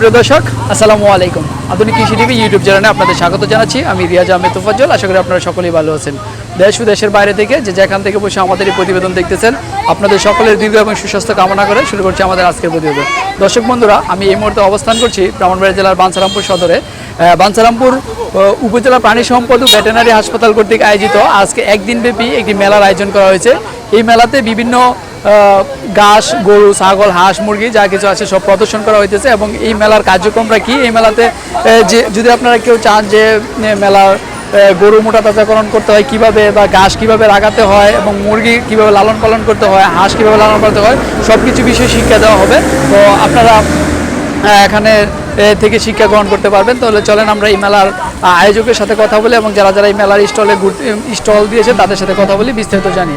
সুপ্রিয় দর্শক, আসসালামু আলাইকুম। আধুনিক কৃষি টিভি ইউটিউব চ্যানেলে আপনাদের স্বাগত জানাচ্ছি। আমি রিয়াজ আহমেদ তোফাজ্জল। আশা করি আপনারা সকলেই ভালো আছেন। দেশ দেশের বাইরে থেকে যে যেখান থেকে বসে আমাদের এই প্রতিবেদন দেখতেছেন, আপনাদের সকলের দীর্ঘ এবং সুস্বাস্থ্য কামনা করে শুরু করছি আমাদের আজকের প্রতিবেদন। দর্শক বন্ধুরা, আমি এই মুহূর্তে অবস্থান করছি ব্রাহ্মণবাড়িয়া জেলার বাঞ্ছারামপুর সদরে। বাঞ্ছারামপুর উপজেলা প্রাণী সম্পদ ও ভেটেনারি হাসপাতাল কর্তৃক আয়োজিত আজকে একদিনব্যাপী একটি মেলার আয়োজন করা হয়েছে। এই মেলাতে বিভিন্ন ঘাস, গরু, ছাগল, হাঁস, মুরগি যা কিছু আছে সব প্রদর্শন করা হইতেছে এবং এই মেলার কার্যক্রমটা কি? এই মেলাতে যে, যদি আপনারা কেউ চান যে মেলার গরু মোটা তাজাকরণ করতে হয়, কীভাবে বা ঘাস কীভাবে লাগাতে হয় এবং মুরগি কীভাবে লালন পালন করতে হয়, হাঁস কীভাবে লালন করতে হয় সব কিছু বিষয়ে শিক্ষা দেওয়া হবে। তো আপনারা এখানে থেকে শিক্ষা গ্রহণ করতে পারবেন। তাহলে চলেন আমরা এই মেলার আয়োজকের সাথে কথা বলি এবং যারা যারা এই মেলার স্টলে স্টল দিয়েছে তাদের সাথে কথা বলি, বিস্তারিত জানি।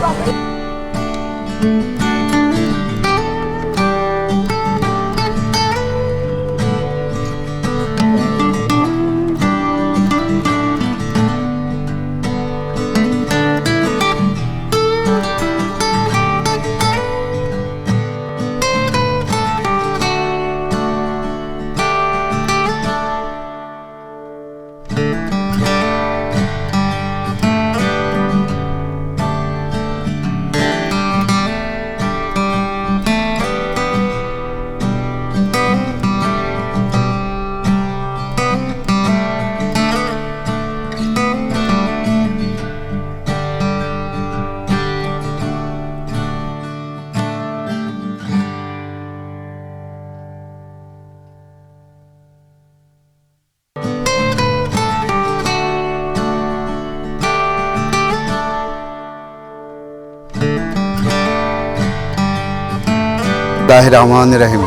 Rahman Rahim.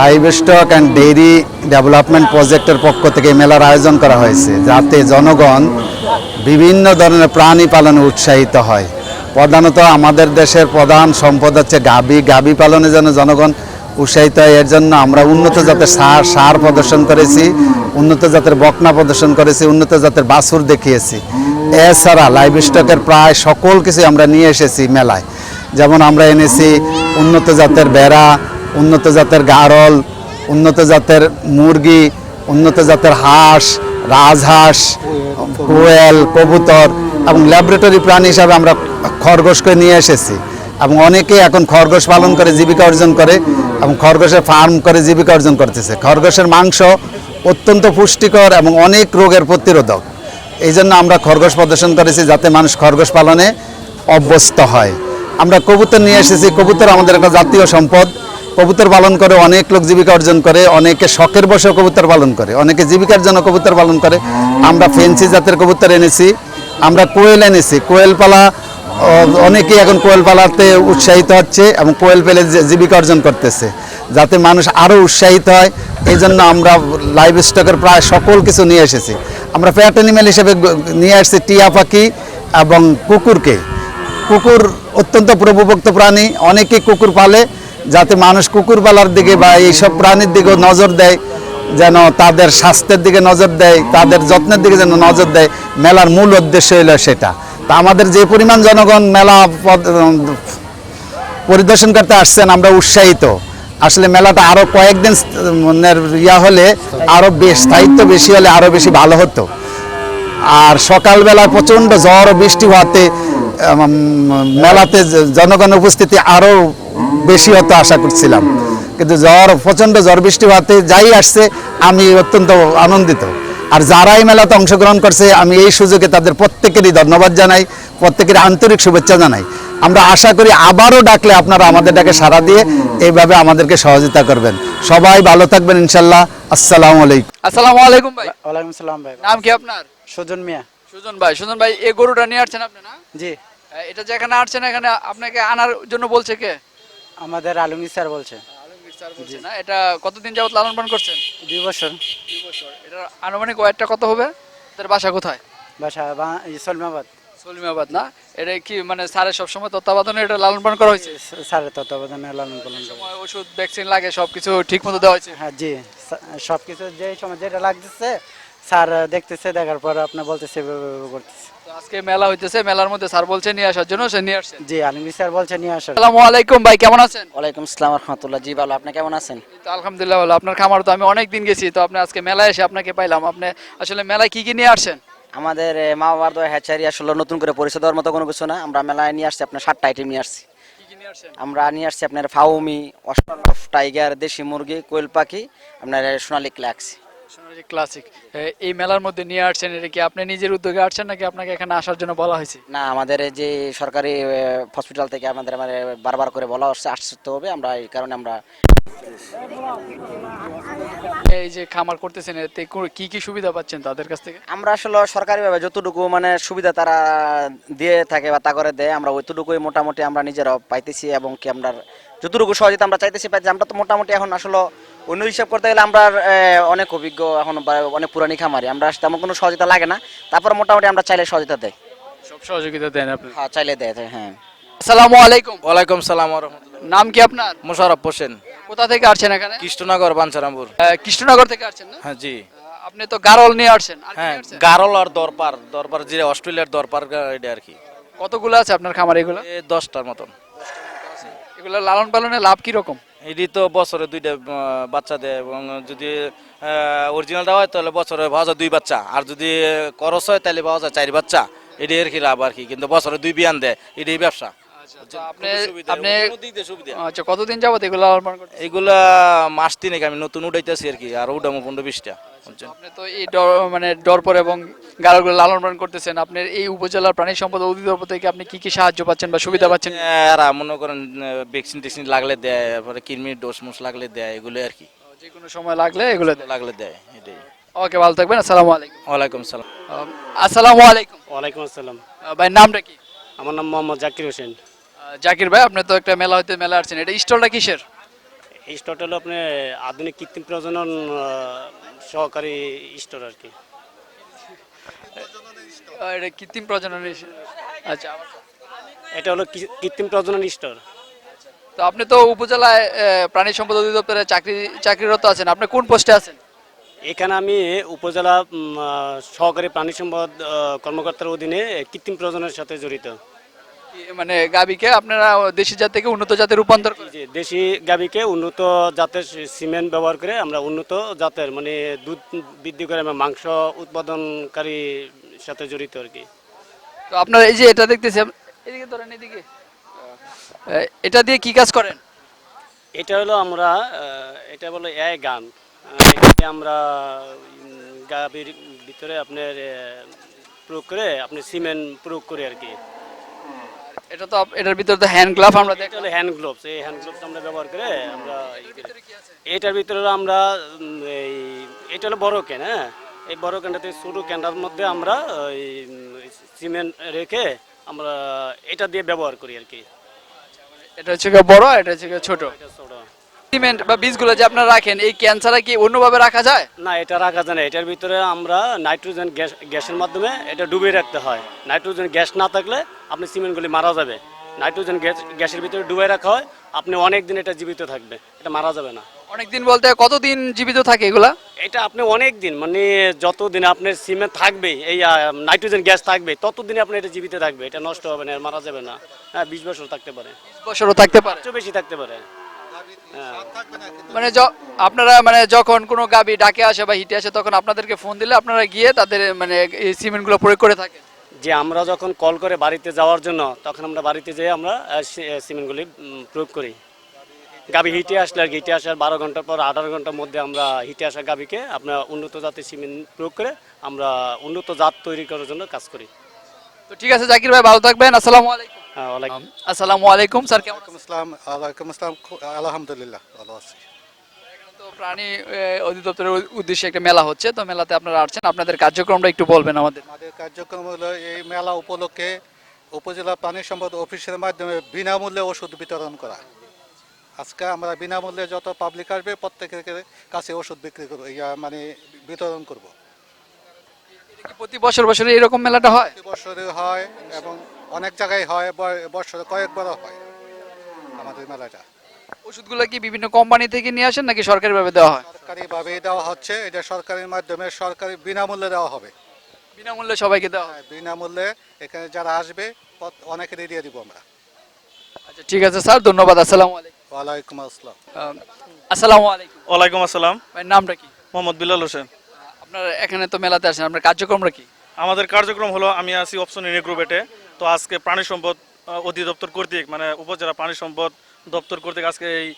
Livestock and dairy development প্রজেক্টের পক্ষ থেকে মেলার আয়োজন করা হয়েছে, যাতে জনগণ বিভিন্ন ধরনের প্রাণী পালনে উৎসাহিত হয়। প্রধানত আমাদের দেশের প্রধান সম্পদ হচ্ছে গাবি। গাবি পালনে যেন জনগণ উৎসাহিত হয়, এর জন্য আমরা উন্নত জাতের সার সার প্রদর্শন করেছি, উন্নত জাতের বকনা প্রদর্শন করেছি, উন্নত জাতের বাছুর দেখিয়েছি। এছাড়া লাইভ স্টকের প্রায় সকল কিছু আমরা নিয়ে এসেছি মেলায়। যেমন আমরা এনেছি উন্নত জাতের বেড়া, উন্নত জাতের গারল, উন্নত জাতের মুরগি, উন্নত জাতের হাঁস, রাজহাঁস, কোয়েল, কবুতর এবং ল্যাবরেটরি প্রাণী হিসাবে আমরা খরগোশকে নিয়ে এসেছি। এবং অনেকে এখন খরগোশ পালন করে, জীবিকা অর্জন করে এবং খরগোশের ফার্ম করে, জীবিকা অর্জন করতেছে। খরগোশের মাংস অত্যন্ত পুষ্টিকর এবং অনেক রোগের প্রতিরোধক। এই জন্য আমরা খরগোশ প্রদর্শন করেছি যাতে মানুষ খরগোশ পালনে অভ্যস্ত হয়। আমরা কবুতর নিয়ে এসেছি। কবুতর আমাদের একটা জাতীয় সম্পদ। কবুতর পালন করে অনেক লোক জীবিকা অর্জন করে, অনেকে শখের বসে কবুতর পালন করে, অনেকে জীবিকার জন্য কবুতর পালন করে। আমরা ফেন্সি জাতের কবুতর এনেছি। আমরা কোয়েল এনেছি। কোয়েল পালা অনেকেই এখন কোয়েল পালাতে উৎসাহিত হচ্ছে এবং কোয়েল পেলে জীবিকা অর্জন করতেছে, যাতে মানুষ আরও উৎসাহিত হয়। এই জন্য আমরা লাইভ স্টকের প্রায় সকল কিছু নিয়ে এসেছি। আমরা প্যাট অ্যানিমেল হিসেবে নিয়ে আসছি টিয়া পাখি এবং কুকুরকে। কুকুর অত্যন্ত প্রভুভক্ত প্রাণী, অনেকেই কুকুর পালে যাতে মানুষ কুকুর পালার দিকে বা এইসব প্রাণীর দিকেও নজর দেয়, যেন তাদের স্বাস্থ্যের দিকে নজর দেয়, তাদের যত্নের দিকে যেন নজর দেয়, মেলার মূল উদ্দেশ্য হলো সেটা। তা আমাদের যে পরিমাণ জনগণ মেলা পরিদর্শন করতে আসছেন, আমরা উৎসাহিত। আসলে মেলাটা আরও কয়েকদিন মানে ইয়া হলে আরও বেশ স্থায়িত্ব বেশি হলে আরও বেশি ভালো হতো। আর সকালবেলা প্রচণ্ড ও বৃষ্টি হওয়াতে মেলাতে জনগণ উপস্থিতি আরও বেশি হতো আশা করছিলাম। কিন্তু জ্বর, প্রচণ্ড জ্বর বৃষ্টি হওয়াতে যাই আসছে, আমি অত্যন্ত আনন্দিত। আর যারা এই মেলাতে অংশগ্রহণ করছে আমি এই সুযোগে তাদের প্রত্যেকেরই ধন্যবাদ জানাই প্রত্যেকের আন্তরিক শুভেচ্ছা জানাই। আমরা আশা করি আবারও ডাকলে আপনারা আমাদের ডাকে সাড়া দিয়ে এইভাবে আমাদেরকে সহযোগিতা করবেন। সবাই ভালো থাকবেন ইনশাল্লাহ। আসসালামু আলাইকুম। আসসালামু আলাইকুম ভাই। ওয়ালাইকুম সালাম ভাই। নাম কি আপনার? সুজন মিয়া। সুজন ভাই। সুজন ভাই এই গরুটা নিয়ে আসছেন আপনি না? জি। এটা যেখানে আসছেন এখানে আপনাকে আনার জন্য বলছে কে? আমাদের আলমগীর স্যার বলছে। স্যার বলছে না? এটা কতদিন যাবত লালন পালন করছেন? দুই বছর। দুই বছর। এটা আনুমানিক ওয়েটটা কত হবে? তার বাসা কোথায়? বাসা সলমাবাদ। সলিমাবাদ না? এটা কি মানে স্যারের সবসময় তত্ত্বাবধানে এটা লালন পালন করা হয়েছে? স্যারের তত্ত্বাবধানে লালন পালন সময় ওষুধ ভ্যাকসিন লাগে সবকিছু ঠিক মতো দেওয়া হয়েছে? হ্যাঁ জি। সব কিছু যে সময় যেটা লাগতেছে স্যার দেখতেছে দেখার পর আপনার বলতেছে করতেছে। আজকে মেলা হইতেছে মেলার মধ্যে স্যার বলছে নিয়ে আসার জন্য সে নিয়ে আসছেন। জি আলমগীর স্যার বলছে নিয়ে আসার আসসালামু আলাইকুম ভাই কেমন আছেন? ওয়ালাইকুম আসসালাম রহমতুল্লাহ। জি ভালো। আপনি কেমন আছেন? তো আলহামদুলিল্লাহ ভালো। আপনার খামার তো আমি অনেক দিন গেছি তো আপনি আজকে মেলায় এসে আপনাকে পাইলাম। আপনি আসলে মেলায় কি কি নিয়ে আসছেন? আমাদের মা বাবার দোয়া হ্যাচারি আসলে নতুন করে পরিচয় দেওয়ার মতো কোনো কিছু না। আমরা মেলায় নিয়ে আসছি আপনার সাতটা আইটেম নিয়ে আসছি। কি কি নিয়ে আসছেন? আমরা নিয়ে আসছি আপনার ফাউমি অস্ট্রালফ টাইগার দেশি মুরগি কোয়েল পাখি আপনার সোনালী ক্ল্যাক্স সোনালী ক্লাসিক এই মেলার মধ্যে নিয়ে আসছেন এটা কি আপনি নিজের উদ্যোগে আসছেন নাকি আপনাকে এখানে আসার জন্য বলা হয়েছে? না আমাদের যে সরকারি হসপিটাল থেকে আমাদের মানে বারবার করে বলা হচ্ছে আসতে হবে আমরা এই কারণে আমরা এই যে খামার করতেছেন এতে কো- কি সুবিধা পাচ্ছেন তাদের কাছ থেকে? আমরা আসলে সরকারিভাবে যতটুকু মানে সুবিধা তারা দিয়ে থাকে বা তা করে দেয় আমরা ওইটুকুই মোটামুটি আমরা নিজেরাও পাইতেছি এবং কি আমরা যতটুকু সহযোগিতা আমরা চাইতেছি পাইতেছি আমরা তো মোটামুটি এখন আসলে অন্য হিসাব করতে গেলে আমরা অনেক অভিজ্ঞ এখন অনেক পুরানি খামারি। আমরা তেমন কোনো সহযোগিতা লাগে না। তারপর মোটামুটি আমরা চাইলে সহযোগিতা দেয় সব সহযোগিতা দেন আপনি। হ্যাঁ চাইলে দেয় হ্যাঁ। আসসালামু আলাইকুম। ওয়ালাইকুম সালাম নাম কি আপনার? মোশারফ হোসেন। কোথা থেকে আসছেন এখানে? কৃষ্ণনগর বাঞ্ছারামপুর। কৃষ্ণনগর থেকে আসছেন না? হ্যাঁ জি। আপনি তো গারল নিয়ে আসছেন। হ্যাঁ গারল আর দরপার। দরপার যে অস্ট্রেলিয়ার দরপার এটা আর কি। কতগুলো আছে আপনার খামার এগুলো দশটার মতন। এগুলো লালন পালনে লাভ কি রকম? এটি তো বছরে দুইটা বাচ্চা দেয় এবং যদি অরিজিনাল দেওয়া হয় তাহলে বছরে পাওয়া যায় দুই বাচ্চা। আর যদি করস হয় তাহলে পাওয়া যায় চারি বাচ্চা। এটি আর কি লাভ আর কি, কিন্তু বছরে দুই বিয়ান দেয়। এটি ব্যবসা। আপনি খুবই সুবিধা, আপনি কোনো দিক দিয়ে সুবিধা। আচ্ছা কতদিন যাবত এগুলো লালন পালন করতেছেন মাস তিনেক আমি নতুন উঠাইতেছি আর কি আর উঠামো পনেরো বিশটা আপনি তো এই মানে ডরপর এবং গাড়াগুলো লালন পালন করতেছেন আপনার এই উপজেলার প্রাণী সম্পদ অধিদপ্তর থেকে আপনি কি কি সাহায্য পাচ্ছেন বা সুবিধা পাচ্ছেন? এরা মনে করেন ভ্যাকসিন টেকসিন লাগলে দেয় তারপরে কৃমির ডোজ মোস লাগলে দেয় এগুলো আর কি। যে কোনো সময় লাগলে এগুলো লাগলে দেয় এটাই। ওকে ভালো থাকবেন আসসালামু আলাইকুম। ওয়ালাইকুম সালাম। আম, আসসালামু আলাইকুম। ওয়ালাইকুম আসসালাম। ভাই নামটা কি? আমার নাম মোহাম্মদ জাকির হোসেন। জাকির ভাই আপনি তো একটা মেলা হইতে মেলা আসছেন। এটা স্টলটা কিসের? এই স্টোরটা হলো আপনি আধুনিক কৃত্রিম প্রজনন সহকারী স্টোর আর কি। এটা কৃত্রিম প্রজননের আচ্ছা। এটা হলো কৃত্রিম প্রজনন স্টোর তো আপনি তো উপজেলায় প্রাণী সম্পদ অধিদপ্তরে চাকরি চাকরিরত আছেন। আপনি কোন পোস্টে আছেন? এখানে আমি উপজেলা সহকারী প্রাণী সম্পদ কর্মকর্তার অধীনে কৃত্রিম প্রজননের সাথে জড়িত। মানে গাবিকে আপনারা দেশি জাত থেকে উন্নত জাতে রূপান্তর দেশি গাভীকে উন্নত জাতের সিমেন্ট ব্যবহার করে আমরা উন্নত জাতের মানে দুধ বৃদ্ধি করে আমরা মাংস উৎপাদনকারী সাথে জড়িত আর কি। তো আপনারা এই যে এটা দেখতেছি এদিকে ধরেন এদিকে। এটা দিয়ে কি কাজ করেন? এটা হলো আমরা এটা বলো এ গান। আমরা গাভীর ভিতরে আপনার প্রয়োগ করে আপনি সিমেন্ট প্রয়োগ করি আর কি। এটা তো এটার ভিতরে তো হ্যান্ড গ্লাভ আমরা দেখলাম হ্যান্ড গ্লোভস এই হ্যান্ড গ্লোভস আমরা ব্যবহার করে আমরা এটার ভিতরে আমরা এই এটা হলো বড় ক্যান হ্যাঁ? এই বড় ক্যানটাতে ছোটো ক্যানটার মধ্যে আমরা ওই সিমেন্ট রেখে আমরা এটা দিয়ে ব্যবহার করি আর কি। এটা হচ্ছে বড় এটা হচ্ছে ছোট। এটা ছোট। সিমেন্ট বা বীজগুলো যে আপনারা রাখেন এই ক্যান্সারে কি অন্যভাবে রাখা যায়? না এটা রাখা যায় না। এটার ভিতরে আমরা নাইট্রোজেন গ্যাস গ্যাসের মাধ্যমে এটা ডুবিয়ে রাখতে হয়। নাইট্রোজেন গ্যাস না থাকলে আপনি সিমেন্টগুলি মারা যাবে। নাইট্রোজেন গ্যাস গ্যাসের ভিতরে ডুবিয়ে রাখা হয় আপনি অনেক দিন এটা জীবিত থাকবে। এটা মারা যাবে না। অনেকদিন বলতে কতদিন জীবিত থাকে এগুলা? এটা আপনি অনেক দিন মানে যতদিন আপনার সিমেন্ট থাকবে এই নাইট্রোজেন গ্যাস থাকবে ততদিন আপনি এটা জীবিত থাকবে। এটা নষ্ট হবে না মারা যাবে না। হ্যাঁ বিশ বছর থাকতে পারে। বছরও থাকতে পারে। বেশি থাকতে পারে। মানে আপনারা মানে যখন কোনো গাবি ডাকে আসে বা হিটে আসে তখন আপনাদেরকে ফোন দিলে আপনারা গিয়ে তাদের মানে এই সিমেন্টগুলো প্রয়োগ করে থাকেন। যে আমরা যখন কল করে বাড়িতে যাওয়ার জন্য তখন আমরা বাড়িতে যেয়ে আমরা সিমেন্টগুলি প্রয়োগ করি। গাভী হিটে আসলে আর কি হিটে আসার বারো ঘণ্টার পর আঠারো ঘণ্টার মধ্যে আমরা হিটে আসা গাভীকে আপনার উন্নত জাতের সিমেন্ট প্রয়োগ করে আমরা উন্নত জাত তৈরি করার জন্য কাজ করি। তো ঠিক আছে জাকির ভাই ভালো থাকবেন আসসালামু আলাইকুম। হ্যাঁ আসসালামু আলাইকুম স্যার কেমন আসসালাম আলাইকুম আসসালাম আলহামদুলিল্লাহ ভালো আছি। তো প্রাণী অধিদপ্তরের উদ্দেশ্যে একটা মেলা হচ্ছে তো মেলাতে আপনারা আসছেন আপনাদের কার্যক্রমটা একটু বলবেন আমাদের। আমাদের কার্যক্রম হলো এই মেলা উপলক্ষে উপজেলা প্রাণী সম্পদ অফিসের মাধ্যমে বিনামূল্যে ওষুধ বিতরণ করা। আজকে আমরা বিনামূল্যে যত পাবলিক আসবে প্রত্যেকের কাছে ওষুধ বিক্রি করব ইয়া মানে বিতরণ করব। প্রতি বছর বছরে এরকম মেলাটা হয়? বছরে হয় এবং অনেক জায়গায় হয় বছরে কয়েকবারও হয় আমাদের মেলাটা। ওষুধগুলো কি বিভিন্ন কোম্পানি থেকে নিয়ে আসেন নাকি সরকারিভাবে দেওয়া হয়? সরকারিভাবে দেওয়া হচ্ছে এটা সরকারের মাধ্যমে সরকারি বিনামূল্যে দেওয়া হবে। বিনামূল্যে সবাইকে দেওয়া হয়? হ্যাঁ, বিনামূল্যে এখানে যারা আসবে অনেকেরই দিয়ে দিব আমরা। আচ্ছা ঠিক আছে স্যার ধন্যবাদ আসসালামু আলাইকুম। ওয়ালাইকুম আসসালাম। আসসালামু আলাইকুম। ওয়ালাইকুম আসসালাম। নামটা কি? মোহাম্মদ বিলাল হোসেন। আপনার এখানে তো মেলাতে আসেন, আপনার কার্যক্রমটা কি? আমাদের কার্যক্রম হলো, আমি আছি অপশন গ্রুপেটে তো আজকে প্রাণী সম্পদ অধিদপ্তর কর্তৃক মানে উপজেলা প্রাণী সম্পদ দপ্তর কর্তৃক আজকে এই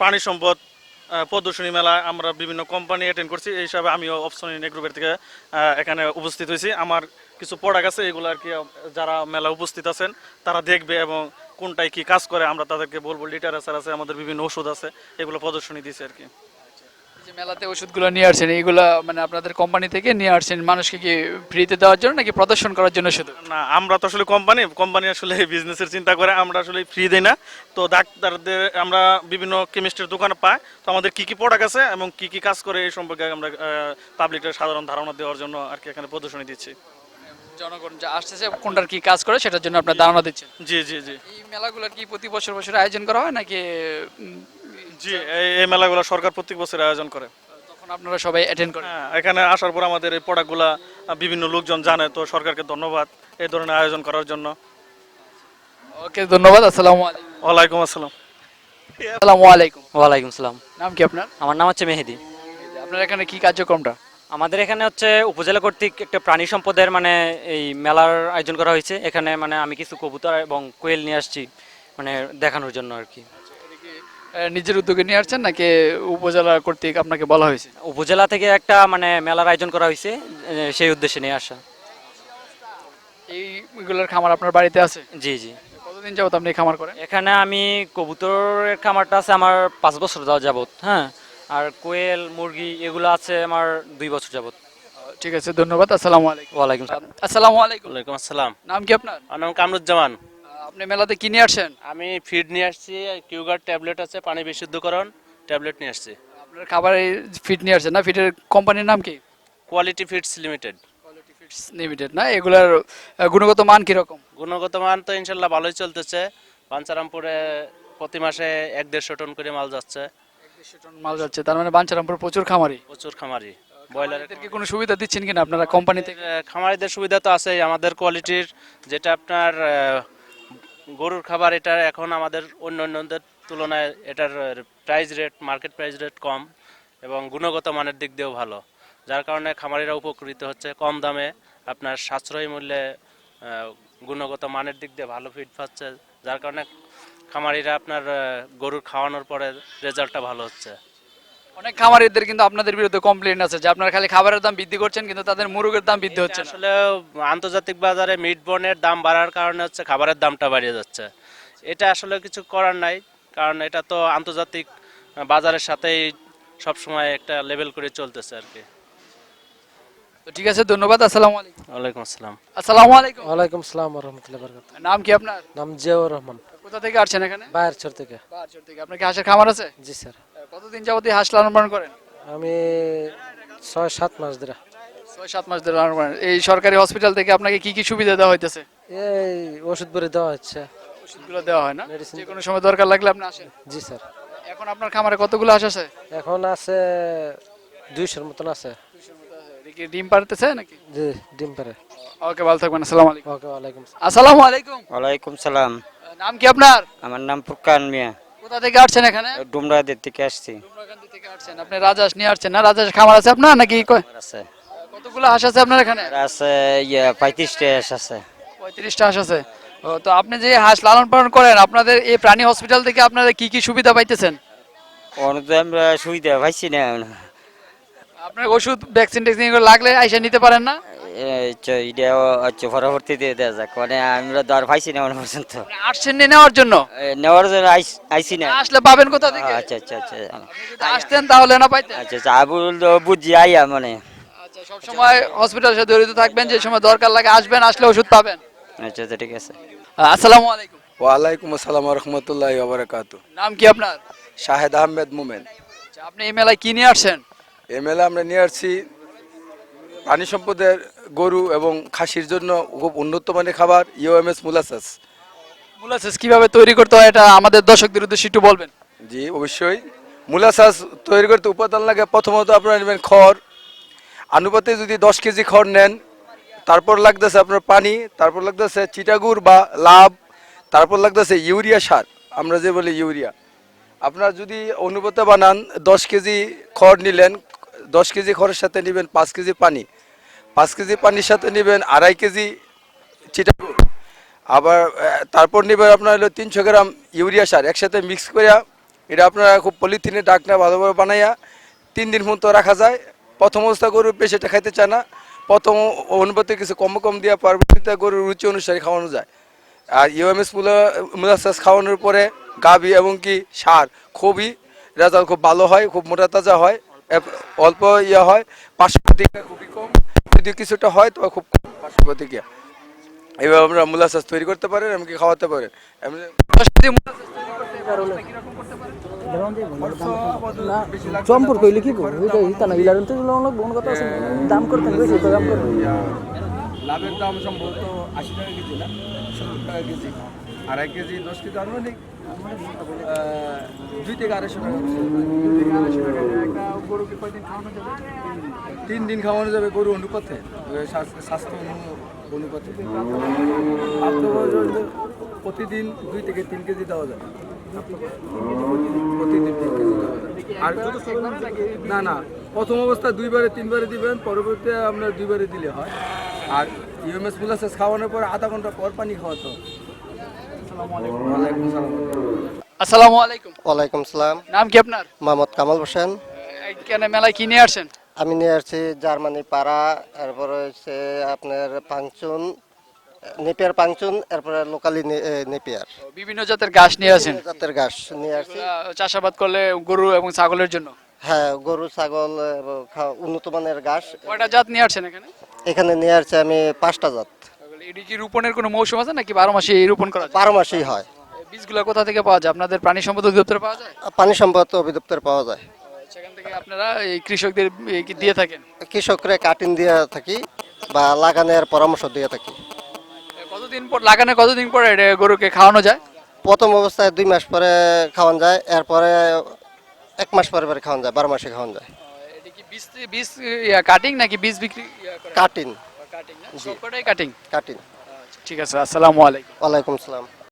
প্রাণী সম্পদ প্রদর্শনী মেলায় আমরা বিভিন্ন কোম্পানি অ্যাটেন্ড করছি। এই হিসাবে আমিও অপশন গ্রুপের থেকে এখানে উপস্থিত হয়েছি। আমার কিছু প্রোডাক্ট আছে, এগুলো আর কি যারা মেলা উপস্থিত আছেন, তারা দেখবে এবং কোনটায় কি কাজ করে, আমরা তাদেরকে বলব। লিটারেচার আছে, আমাদের বিভিন্ন ওষুধ আছে, এগুলো প্রদর্শনী দিয়েছি আর কি। যে মেলাতে ওষুধগুলো নিয়ে আসছেন এইগুলো মানে আপনাদের কোম্পানি থেকে নিয়ে আসছেন মানুষকে কি ফ্রিতে দেওয়ার জন্য নাকি প্রদর্শন করার জন্য শুধু? না আমরা তো আসলে কোম্পানি কোম্পানি আসলে বিজনেসের চিন্তা করে আমরা আসলে ফ্রি দেই না। তো ডাক্তারদের আমরা বিভিন্ন কেমিস্টের দোকানে পাই তো আমাদের কি কি প্রোডাক্ট আছে এবং কি কি কাজ করে এই সম্পর্কে আমরা পাবলিকের সাধারণ ধারণা দেওয়ার জন্য আর কি এখানে প্রদর্শনী দিচ্ছি। জনগণ যা আসতেছে কোনটার কি কাজ করে সেটার জন্য আপনার ধারণা দিচ্ছেন? জি জি জি। এই মেলাগুলোর কি প্রতি বছর বছর আয়োজন করা হয় নাকি জি এই মেলাগুলো সরকার প্রত্যেক বছর আয়োজন করে। তখন আপনারা সবাই অ্যাটেন্ড করেন? হ্যাঁ এখানে আসার পর আমাদের এই প্রোডাক্টগুলা বিভিন্ন লোকজন জানে তো সরকারকে ধন্যবাদ এই ধরনের আয়োজন করার জন্য। ওকে ধন্যবাদ আসসালামু আলাইকুম। ওয়ালাইকুম আসসালাম। আসসালামু আলাইকুম। ওয়ালাইকুম সালাম। নাম কি আপনার? আমার নাম হচ্ছে মেহেদি আপনার এখানে কি কার্যক্রমটা? আমাদের এখানে হচ্ছে উপজেলা কর্তৃক একটা প্রাণী সম্পদের মানে এই মেলার আয়োজন করা হয়েছে। এখানে মানে আমি কিছু কবুতর এবং কোয়েল নিয়ে আসছি মানে দেখানোর জন্য আর কি। নিজের উদ্যোগে নিয়ে আসছেন নাকি উপজেলা কর্তৃক আপনাকে বলা হয়েছে? উপজেলা থেকে একটা মানে মেলার আয়োজন করা হয়েছে সেই উদ্দেশ্যে নিয়ে আসা। এইগুলোর খামার আপনার বাড়িতে আছে? জি জি। কতদিন যাবত আপনি খামার করেন? এখানে আমি কবুতরের খামারটা আছে আমার পাঁচ বছর যাওয়া যাবত হ্যাঁ? আর কোয়েল মুরগি এগুলো আছে আমার দুই বছর যাবত। ঠিক আছে ধন্যবাদ আসসালামু আলাইকুম। ওয়ালাইকুম সালাম। আসসালামু আলাইকুম। ওয়ালাইকুম আসসালাম। নাম কি আপনার? আমার নাম কামরুজ্জামান। আপনি মেলাতে কি নিয়ে আসছেন? আমি ফিড নিয়ে আসছি কিউগার ট্যাবলেট আছে পানি বিশুদ্ধকরণ ট্যাবলেট নিয়ে আসছি। আপনার খাবারে ফিড নিয়ে আসছেন না? ফিডের কোম্পানির নাম কি? Quality feeds limited quality feeds limited না? এগুলার গুণগত মান কীরকম? গুণগত মান তো ইনশাল্লাহ ভালোই চলতেছে। পাঞ্চারামপুরে প্রতি মাসে এক দেড়শো টন করে মাল যাচ্ছে। মাল যাচ্ছে তার মানে বাঞ্ছারামপুর প্রচুর খামারি? প্রচুর খামারি। ব্রয়লারের এদেরকে কোনো সুবিধা দিচ্ছেন কিনা আপনারা কোম্পানি থেকে? খামারিদের সুবিধা তো আছেই। আমাদের কোয়ালিটির যেটা আপনার গরুর খাবার এটা এখন আমাদের অন্য অন্যদের তুলনায় এটার price rate market price rate কম এবং গুণগত মানের দিক দিয়েও ভালো। যার কারণে খামারিরা উপকৃত হচ্ছে কম দামে, আপনার সাশ্রয়ী মূল্যে গুণগত মানের দিক দিয়ে ভালো ফিড পাচ্ছে, যার কারণে খামারিরা আপনার গরুর খাওয়ানোর পরে রেজাল্টটা ভালো হচ্ছে। অনেক খামারিদের কিন্তু আপনাদের বিরুদ্ধে কমপ্লেন আছে যে আপনারা খালি খাবারের দাম বৃদ্ধি করছেন কিন্তু তাদের মুরগের দাম বৃদ্ধি হচ্ছে না। আসলে আন্তর্জাতিক বাজারে মিট বনের দাম বাড়ার কারণে হচ্ছে খাবারের দামটা বাড়িয়ে যাচ্ছে। এটা আসলে কিছু করার নাই কারণ এটা তো আন্তর্জাতিক বাজারের সাথেই সবসময় একটা লেভেল করে চলতেছে আর কি। তো ঠিক আছে ধন্যবাদ আসসালামু আলাইকুম। ওয়ালাইকুম আসসালাম। আসসালামু আলাইকুম। ওয়ালাইকুম সালাম রহমতুল্লাহ বরকাত নাম কি আপনার? নাম জিয়াউর রহমান। কোথা থেকে আসছেন এখানে? থেকে। বাহারচর থেকে। আপনার কি হাঁসের খামার আছে? জি স্যার। কতদিন যাবত এই হাঁস লালন পালন করেন? আমি ছয় সাত মাস ধরে। ছয় সাত মাস ধরে লালন পালন এই সরকারি হসপিটাল থেকে আপনাকে কি কি সুবিধা দেওয়া হইতেছে? এই ওষুধ বড়ি দেওয়া হচ্ছে। ওষুধগুলো দেওয়া হয় না? যে কোনো সময় দরকার লাগলে আপনি আসেন। জি স্যার। এখন আপনার খামারে কতগুলো হাঁস আছে? এখন আছে দুইশোর মতন আছে। কি ডিম পারতেছে নাকি? জি ডিম পারে ওকে ভালো থাকবেন আসসালামু আলাইকুম। ওকে ওয়ালাইকুম। আসসালামু আলাইকুম। ওয়ালাইকুম সালাম। নাম কি আপনার? আমার নাম ফুরকান মিয়া। কোথা থেকে আসছেন এখানে? ডুমরাদের থেকে আসছি। ডুমরাকান্দি থেকে আসছেন। আপনি রাজহাঁস নিয়ে আসছেন না? রাজহাঁস খামার আছে আপনার নাকি আছে। কতগুলো হাঁস আছে আপনার এখানে? আছে ইয়ে পঁয়ত্রিশটা হাঁস আছে। পঁয়ত্রিশটা হাঁস আছে। তো আপনি যে হাঁস লালন পালন করেন আপনাদের এই প্রাণী হসপিটাল থেকে আপনারা কি কি সুবিধা পাইতেছেন? অনেক আমরা সুবিধা পাইছি না। আপনার ওষুধ ভ্যাকসিন ট্যাকসিন লাগলে আইসা নিতে পারেন না? পরবর্তীতে দেওয়া যাক। মানে আমরা দর পাইছি না পর্যন্ত। আপনি আসছেন নেওয়ার জন্য? নেওয়ার জন্য আইস- না। আসলে পাবেন কোথা থেকে? আচ্ছা আচ্ছা আচ্ছা। আসতেন তাহলে না পাইতেন? আচ্ছা আচ্ছা আবুল বুঝি আইয়া মানে। আচ্ছা সব সময় হসপিটালের সাথে জড়িত থাকবেন যে সময় দরকার লাগে আসবেন আসলে ওষুধ পাবেন। আচ্ছা আচ্ছা ঠিক আছে। আসসালামু আলাইকুম। ওয়ালাইকুম আসসালাম রহমতুল্লাহ বারাকাতু নাম কি আপনার? শাহেদ আহমেদ মোমেন। আচ্ছা, আপনি এই মেলায় কি নিয়ে আসছেন? এমএলএ আমরা নিয়ে আসছি প্রাণী সম্পদের গরু এবং খাসির জন্য খুব উন্নত মানের খাবার ইউএমএস মুলাসাস মুলাসেস কীভাবে তৈরি করতে হয় এটা আমাদের দর্শকদের উদ্দেশ্যে একটু বলবেন? জি অবশ্যই। মূলা চাষ তৈরি করতে উপাদান লাগে প্রথমত আপনারা নেবেন খড়। আনুপাতে যদি দশ কেজি খড় নেন তারপর লাগতেছে আপনার পানি তারপর লাগতেছে চিটাগুড় বা লাভ তারপর লাগতেছে ইউরিয়া সার। আমরা যে বলি ইউরিয়া। আপনার যদি অনুপাতে বানান দশ কেজি খড় নিলেন দশ কেজি খড়ের সাথে নেবেন পাঁচ কেজি পানি। পাঁচ কেজি পানির সাথে নেবেন আড়াই কেজি চিটাগুড় আবার তারপর নেবেন আপনার হলো তিনশো গ্রাম ইউরিয়া সার। একসাথে মিক্স করিয়া, এটা আপনারা খুব পলিথিনে ডাকনা ভালোভাবে বানাইয়া তিন দিন মতো রাখা যায়। প্রথম অবস্থা গরু বেশি এটা খাইতে চায় না। প্রথম অনুপাতে কিছু কম কম দেওয়া পরবর্তীতে গরুর রুচি অনুসারে খাওয়ানো যায়। আর ইউএমএস মূলা মূলাশ্বাস খাওয়ানোর পরে গাভি এবং কি সার, খুবই রেজাল্ট খুব ভালো হয়, খুব মোটা তাজা হয়। অল্প ইয়ে হয় পার্শ্ব প্রতিক্রিয়া খুবই কম। যদি কিছুটা হয় তবে খুব কম পার্শ্ব প্রতিক্রিয়া এইভাবে আমরা মূলা চাষ তৈরি করতে পারেন এমনকি খাওয়াতে পারেন। হইলে কি করব? এটা না ইলারন তো অনেক বড় কথা আছে। দাম করতে বেশি তো দাম করব লাভের দাম সম্ভবত আশি টাকা কেজি না? সত্তর টাকা কেজি। আড়াই কেজি দশ কেজি আনুমানিক দুই থেকে আড়াইশো টাকা। তিন দিন খাওয়ানো যাবে গরু অনুপাতে স্বাস্থ্য- অনুপাতে। প্রতিদিন দুই থেকে তিন কেজি দেওয়া যাবে। প্রতিদিন তিন কেজি আর না না, প্রথম অবস্থায় দুইবারে, তিনবারে দিবেন, পরবর্তীতে আপনার দুইবারে দিলে হয়। আর ইউএমএস প্লাসেস খাওয়ানোর পর আধা ঘণ্টা পর পানি খাওয়াতে হবে। আসসালাম। আসসালামু। আলাইকুম। ওয়ালাইকুম সালাম নাম কি আপনার? মোহাম্মদ কামাল হোসেন। এখানে মেলায় কি নিয়ে আসছেন? আমি নিয়ে আসছি জার্মানি পাড়া এরপরে হচ্ছে আপনার পাংচুন নেপিয়ার পাংচুন এরপরে লোকালি নেপিয়ার। বিভিন্ন জাতের ঘাস নিয়ে আসেন জাতের ঘাস নিয়ে আসছি। চাষাবাদ করলে গরু এবং ছাগলের জন্য? হ্যাঁ গরু ছাগল উন্নত মানের ঘাস। কয়টা জাত নিয়ে আসছেন এখানে? এখানে নিয়ে আসছে আমি পাঁচটা জাত। এটি কি রোপণের কোনো মৌসুম আছে নাকি বারো মাসে রোপণ করা যায়? বারো মাসেই হয়। বীজগুলো কোথা থেকে পাওয়া যায়? আপনাদের প্রাণী সম্পদ অধিদপ্তরে পাওয়া যায়? পানি সম্পদ অধিদপ্তর পাওয়া যায়। সেখান থেকে আপনারা এই কৃষকদের কি দিয়ে থাকেন? কৃষকরা কাটিং দিয়ে থাকি বা লাগানোর পরামর্শ দিয়ে থাকি। কতদিন পর লাগানোর কতদিন পরে এটা গরুকে খাওয়ানো যায়? প্রথম অবস্থায় দুই মাস পরে খাওয়ান যায় এরপরে এক মাস পরে পরে খাওয়ান যায় বারো মাসে খাওয়ান যায়। এটা কি বীজ বীজ কাটিং নাকি বীজ বিক্রি কাটিং কাটিং না? সবকটাই কাটিং কাটিং ঠিক আছে আসসালামু আলাইকুম। ওয়ালাইকুম সালাম